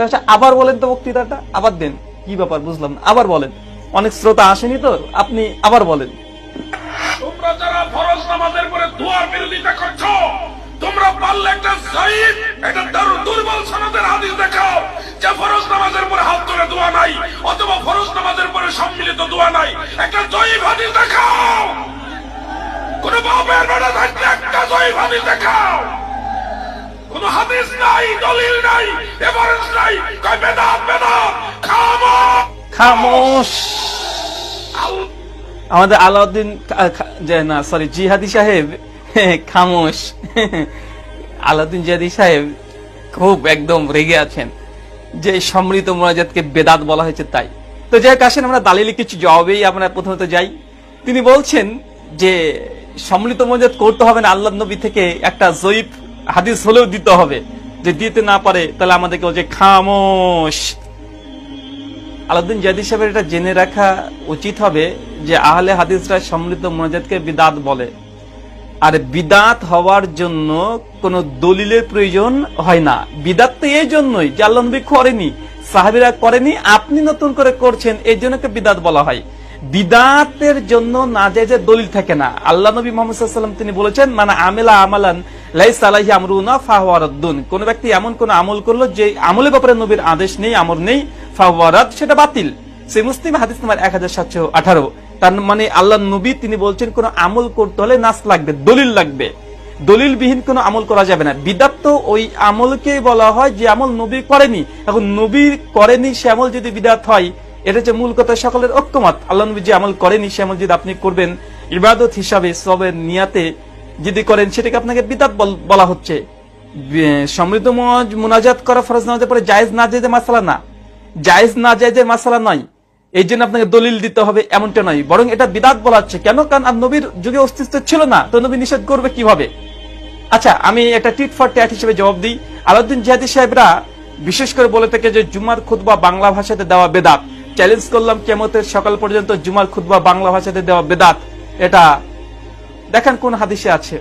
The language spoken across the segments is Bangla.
আচ্ছা আবার বলেন তো বক্তৃতাটা, আবার দেন। কি ব্যাপার, বুঝলাম না। আবার বলেন। অনেক শ্রোতা আসেনি তো, আপনি আবার বলেন। তোমরা যারা ফরজ নামাজের পরে দোয়ার বিরোধিতা করছ, তোমরা পারলে একটা একটা দারুণ দুর্বল হাদিস দেখাও, যে ফরজ নামাজের পরে হাত ধরে দোয়া নাই, অথবা ফরজ নামাজের পরে সম্মিলিত দোয়া নাই। একটা জয়ীব হাদিস দেখাও। কোন বাপের থাকলে একটা জয়ীব হাদিস দেখাও। কোন হাদিস নাই, দলিল নাই এভারেন্স নাই কয় বেদাত বেদাত খামো খামোশ। আমাদের আলাউদ্দিন না সরি জিহাদি সাহেব খামোশ। আলাউদ্দিন জিহাদি সাহেব খুব একদম রেগে আছেন। যে সমৃদ্ধ মোনাজাতকে বেদাত বলা হয়েছে তাই। তো যাই হোক আসেন আমরা দালিলি কিছু জবাবেই আমরা প্রথমত যাই। তিনি বলছেন যে সম্মিলিত মোনাজাত করতে হবে না আল্লাহ নবী থেকে একটা জয়ীফ হাদিস হলেও দিতে হবে। যে দিতে না পারে, তাহলে আমাদেরকে বলছে, খামোশ। আলাউদ্দিন জাদি সাহেবের এটা জেনে রাখা উচিত হবে যে আহলে হাদিসরা সম্মিলিত মোনাজাতকে বিদাত বলে। আর বিদাত হওয়ার জন্য কোনো দলিলের প্রয়োজন হয় না। বিদাত তো এই জন্যই যে আল্লাহ নবী করেনি, সাহাবিরা করেনি, আপনি নতুন করে করছেন, এই জন্য বিদাত বলা হয়। বিদাতের জন্য না যায় যে দলিল থাকে না। আল্লাহ নবী মোহাম্মদ সাল্লাম তিনি বলেছেন মানে আমেলা আমালান লাইস আলাহি আমরুনা ফাহওয়ারদ্দুন কোন ব্যক্তি এমন কোন আমল করল যে আমলের ব্যাপারে নবীর আদেশ নেই, আমর নেই ফাহওয়ারাদ সেটা বাতিল। সে মুসলিম হাদিস নাম্বার এক হাজার সাতশো আঠারো। তার মানে আল্লাহ নবী তিনি বলছেন, কোন আমল করতে হলে নাস লাগবে, দলিল লাগবে। দলিলবিহীন কোনো আমল করা যাবে না। বিদাত তো ওই আমলকে বলা হয় যে আমল নবী করেনি। এখন নবী করেনি সে আমল যদি বিদাত হয় এটা যে মূল কথা, সকলের ঐক্যমত। আল্লাহ নবী যে আমল করেনি সে আমল যদি আপনি করবেন, ইবাদত হিসাবে সবের নিয়াতে যদি করেন, সেটাকে আপনাকে বিদাত বল- হচ্ছে। সমৃদ্ধ মোনাজ- মোনাজাত করা ফরজ নামাজের পরে জায়েজ না জায়েজের মাসালা না। জায়েজ না জায়েজের মাসালা নয়। এই জন্য আপনাকে দলিল দিতে হবে, এমনটা নয়। বরং এটা বিদাত বলা হচ্ছে। কেন? কারণ আর নবীর যুগে অস্তিত্ব ছিল না। তো নবী নিষেধ করবে কীভাবে? আচ্ছা আমি একটা টিট ফর ট্যাট হিসেবে জবাব দিই। আলাউদ্দিন জিহাদি সাহেবরা, বিশেষ করে বলে থাকে যে, জুমার খুতবা বাংলা ভাষাতে দেওয়া বেদাত। চ্যালেঞ্জ করলাম কেমতের সকাল পর্যন্ত জুমার খুতবা বাংলা ভাষাতে দেওয়া বেদাত। এটা দেখেন কোন হাদিসে আছে।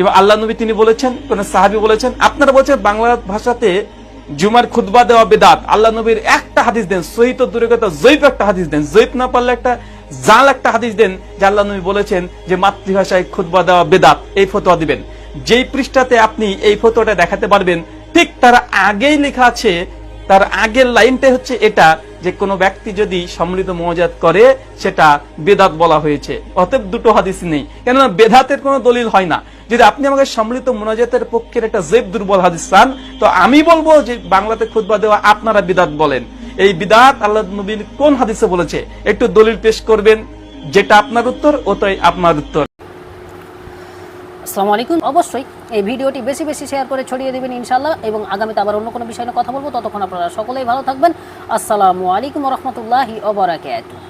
এবার আল্লাহ নবী তিনি বলেছেন, কোন সাহাবি বলেছেন, আপনারা বলছেন বাংলা ভাষাতে জুমার খুতবা দেওয়া বেদাত। আল্লাহ নবীর একটা হাদিস দেন সহিত দূরে কথা, জৈব একটা হাদিস দেন। জৈব না পারলে একটা জাল একটা হাদিস দেন, যে আল্লাহ নবী বলেছেন যে মাতৃভাষায় খুতবা দেওয়া বেদাত। এই ফতোয়া দিবেন। যেই পৃষ্ঠাতে আপনি এই ফতোয়াটা দেখাতে পারবেন, ঠিক তার আগেই লেখা আছে তার আগের লাইনটা হচ্ছে এটা, যে কোনো ব্যক্তি যদি সম্মিলিত মজাত করে, সেটা বেদাত বলা হয়েছে। অতএব দুটো হাদিস নেই। কেননা বেদাতের কোনো দলিল হয় না। যদি আপনি আমাকে সম্মিলিত মোনাজাতের পক্ষের একটা জেব দুর্বল হাদিস চান, তো আমি বলব যে বাংলাতে খুতবা দেওয়া আপনারা বিদাত বলেন। এই বিদাত আল্লাহ নবীন কোন হাদিসে বলেছে? একটু দলিল পেশ করবেন, যেটা আপনার উত্তর, ওটাই আপনার উত্তর। আসসালামু আলাইকুম। অবশ্যই এই ভিডিওটি বেশি বেশি শেয়ার করে ছড়িয়ে দেবেন ইনশাল্লাহ এবং আগামীতে আবার অন্য কোনো বিষয় নিয়ে কথা বলব। ততক্ষণ আপনারা সকলেই ভালো থাকবেন। আসসালামু আলাইকুম রহমতুল্লাহি ওবরাকাতুহ